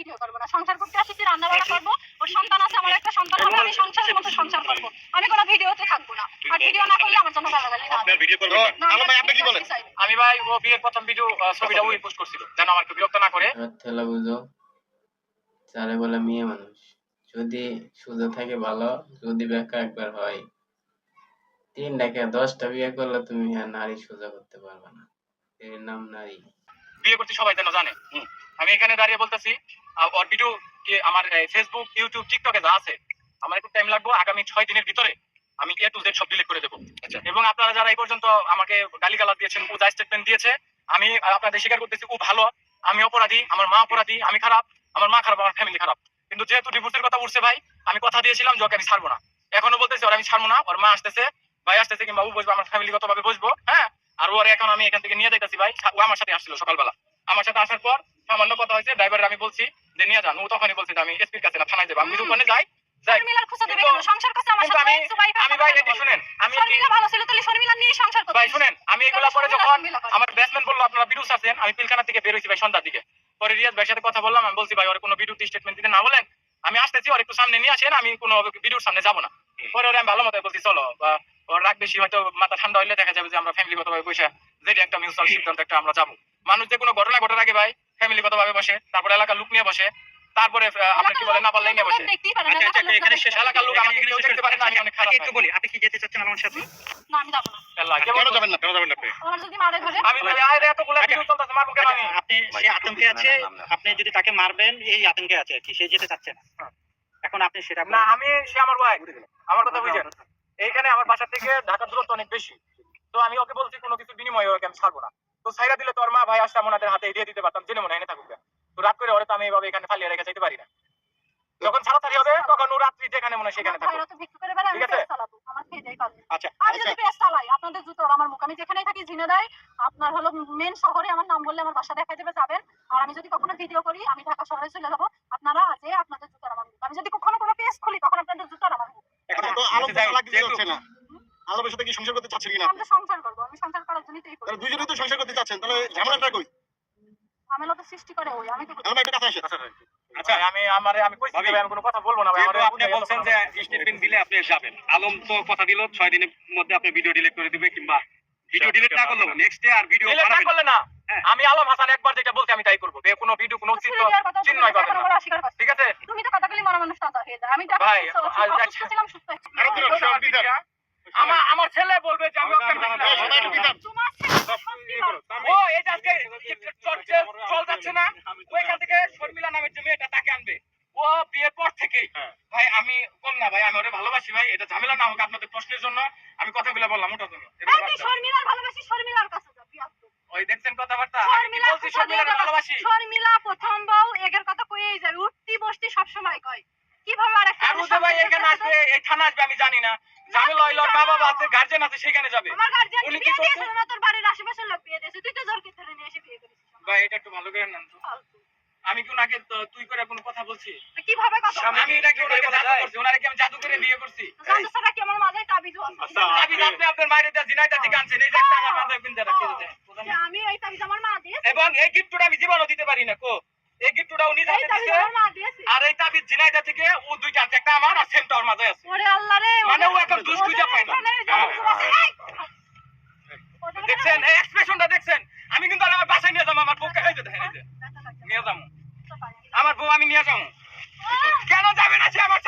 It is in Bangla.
ভিডিও করব না। সংসার করতে আসছি রান্না বান্না করব ওর সন্তান আছে আমার একটা সন্তান হবে আমি সংসারের মতো সংসার করব। আমি কোনো ভিডিওতে থাকব না। আর ভিডিও না করলে আমার জন্য না। ভিডিও করবেন না। না, ভাই, আপনি কি বলেন? আমি ভাই ও বিয়ের প্রথম ভিডিও ছবিটা ওই পোস্ট করছিল যেন আমাকে বিরক্ত না করে। বুঝো বলে মেয়ে মানুষ যদি সুযোগ থাকে ভালো যদি বেকা একবার হয় তিন ডাকে দশটা বিয়ে করলে তুমি আর নারী সোজা করতে পারবে না। এর নাম নারী। বিয়ে করতে সবাই যেন জানে। আমি এখানে দাঁড়িয়ে বলতেছি ওর ভিডিও কি আমার ফেসবুক ইউটিউব টিকটকে যা আছে আমার একটু টাইম লাগবে আগামী ছয় দিনের ভিতরে আমি এ টু জেড সব ডিলিট করে দেবো। আচ্ছা। এবং আপনারা যারা এই পর্যন্ত আমাকে গালিগালাজ দিয়েছেন ও যা স্টেটমেন্ট দিয়েছে আমি আপনাদের স্বীকার করতেছি ও ভালো আমি অপরাধী আমার মা অপরাধী আমি খারাপ আমার মা খারাপ আমার ফ্যামিলি খারাপ। কিন্তু যেহেতু ডিভোর্সের কথা উঠছে ভাই আমি কথা দিয়েছিলাম যে ওকে আমি ছাড়বো না। এখনও বলতেছি ওর আমি ছাড়বো না ওর মা আসতেছে ভাই আসতেছে কিংবা ও বসবো আমার ফ্যামিলিগত ভাবে বসবো। আর ওর এখন আমি এখান থেকে নিয়ে যাইতেছি ভাই। ও আমার সাথে আসছিল সকালবেলা। আমার সাথে আসার পর সামান্য কথা হয়েছে ড্রাইভার আমি বলছি যে নিয়ে যান। ও তখনই বলছে আমি এসপির কাছে না থানায় যাব। আমি। ওখানে যাই আমার আমি ব্যাটসম্যান বলল আপনারা বিরুষ আছেন পিলখানা থেকে ভাই সন্ধ্যার দিকে। পরে রিয়াজ ভাইয়ের সাথে কথা বললাম বলছি ভাই ওর কোনো স্টেটমেন্ট দিতে না বলেন। আসতেছি ওর একটু সামনে নিয়ে আসেন আমি কোনো ভিডিওর সামনে যাব না। পরে ওরে আমি ভালো মতো বলছি চলো রাগ বেশি হয়তো মাথা ঠান্ডা হইলে দেখা যাবে যে আমরা ফ্যামিলি গত ভাবে বসে যেটা একটা মিউচুয়াল সিদ্ধান্ত একটা আমরা যাব। মানুষ যে কোনো ঘটনা ঘটার আগে ভাই ফ্যামিলি গত ভাবে বসে তারপরে এলাকার লোক নিয়ে বসে তারপরে আপনি কি বলেন না নিয়ে বসে। আচ্ছা, আচ্ছা, এলাকার লোকরা এখানে শেষ এলাকার লোক আমাকে কেউ দেখতে পারে না আমি অনেক খারাপ একটু বলি আপনি কি যেতে চাচ্ছেন আমার সাথে? না, আমি যাব না। কেন যাবেন না? কেন যাবেন না আপনি? যদি মারে ধরে আমি তো আয় এতগুলা ভিডিও চলতেছে মারবো কেন আমি? আপনি সে আতঙ্কে আছে আপনি যদি তাকে মারবেন এই আতঙ্কে আছে আর কি সে যেতে চাচ্ছে না। হ্যাঁ। এখন আপনি সেটা না আমি সে আমার ভাই আমার কথা বুঝেন। এইখানে আমার বাসা থেকে ঢাকার দূরত্ব অনেক বেশি। তো আমি ওকে বলছি কোনো কিছু বিনিময়ে ওকে আমি ছাড়বো না। তো সাইরা দিলে তোর মা ভাই আসলে ওনাদের হাতে দিয়ে দিতে পারতাম জেনে মনে হয় এনে থাকুক তো রাত করে ওরে তো আমি এইভাবে এখানে ফালিয়ে রেখে যেতে পারি না। যখন ছাড়াছাড়ি হবে তখন ও রাত্রি যেখানে মনে সেখানে থাকবে ঠিক আছে? আচ্ছা আমি যদি পেজ চালাই, আপনাদের জুতো আমার মুখ। আমি যেখানেই থাকি ঝিনে আপনার হলো মেন শহরে আমার নাম বললে আমার বাসা দেখা যাবে যাবেন। আর আমি যদি কখনো ভিডিও করি আমি ঢাকা শহরে চলে যাব। আপনারা আজে আপনাদের জুতো আমার মুখ। আমি যদি কখনো কোনো পেজ খুলি তখন আপনাদের জুতোর আমার মুখ এখন তো আলম ভাই লাগতে যাচ্ছে না। আলমের সাথে কি সংসার করতে চাচ্ছেন কিনা আমি তো সংসার করব আমি সংসার করার জন্যই তো এই তাহলে করি তো সংসার করতে চাচ্ছেন তাহলে ঝামেলাটা কই? ঝামেলা তো সৃষ্টি করে ওই আমি তো আলম ভাই একটু কাছে আচ্ছা আমি আমার আমি কইছি ভাই আমি কোনো কথা বলব না ভাই আপনি বলছেন যে স্টেটমেন্ট দিলে আপনি যাবেন। আলম তো কথা দিল ছয় দিনের মধ্যে আপনি ভিডিও ডিলিট করে দিবে কিংবা ভিডিও ডিলিট না করলেও নেক্সট ডে আর ভিডিও না করলে না। হ্যাঁ। আমি আলম হাসান একবার যেটা বলছি আমি তাই করব। বে কোনো ভিডিও কোনো চিহ্ন না। ঠিক আছে? তুমি তো কথাগুলি মরা মানুষ হয়ে যায় আমি তো ভাই, ছিলাম সব। আমার আমার ছেলে বলবে যে আমি সব। ও এটা আজকে চল যাচ্ছে না ওইখান থেকে শর্মিলা নামের যে মেয়েটা তাকে আনবে ও বিয়ের পর থেকেই হ্যাঁ। ভাই আমি কম না ভাই আমি ওরে ভালোবাসি ভাই এটা ঝামেলা না হোক আপনাদের প্রশ্নের জন্য আমি কথাগুলো বললাম ওটার জন্য। শর্মিলার ভালোবাসি শর্মিলার কাছে। ওই দেখছেন কথাবার্তা আমি বলছি কথা শর্মিলার ভালোবাসি শর্মিলা প্রথম বউ এগের কথা কইই যাবে উঠতি বসতি সবসময় কয় কীভাবে আর মানুষ উদে ভাই এখানে আসবে এই থানা আসবে আমি জানি না। ঝামেলা হইল মা বাবা আছে গার্জেন আছে সেখানে যাবে। আমার গার্জিয়ান উনি কি করছে? না তোর বাড়ির আশেপাশের লোক বিয়ে দিয়েছে। তুই তো জোর কি ধরে নিয়ে এসে বিয়ে করেছিস ভাই এটা একটু ভালো করে নেন তো। আমি কি ওনাকে তুই করে কোনো কথা বলছি কীভাবে কথা আমি এটা কি ওনাকে জাদু করছি? ওনারে কি আমি জাদু করে বিয়ে করছি? জানতো ছাড়া কি আমার মাথায় তাবিজও আছে? আচ্ছা, আপনি আপনার মায়ের দিয়ে জিনাইটা থেকে আনছেন এই যে একটা আমার মাথায় পিনতে রাখি দিতে আমি এই তাবিজ আমার মা দিয়েছে। এবং এই গিফটটা আমি জীবনও দিতে পারি না কো। এই গিফটটা উনি হাতে দিছে। আমার আর এই তাবিজ জিনাইটা থেকে ও দুইটা আনছে একটা আমার আর সেমটা ওর মাথায় আছে। ওরে আল্লাহ রে মানে ও এখন দুষ খুঁজে পায় না। এখানে জাদু আছে। এই! এখানে- দেখছেন? এই এক্সপ্রেশনটা দেখছেন? আমি কিন্তু আর আমার বাসায় নিয়ে যাব আমার বউকে এই দেখেন এই যে নিয়ে যাব। আমার বউ আমি নিয়ে যাব। কেন যাবে না সে আমার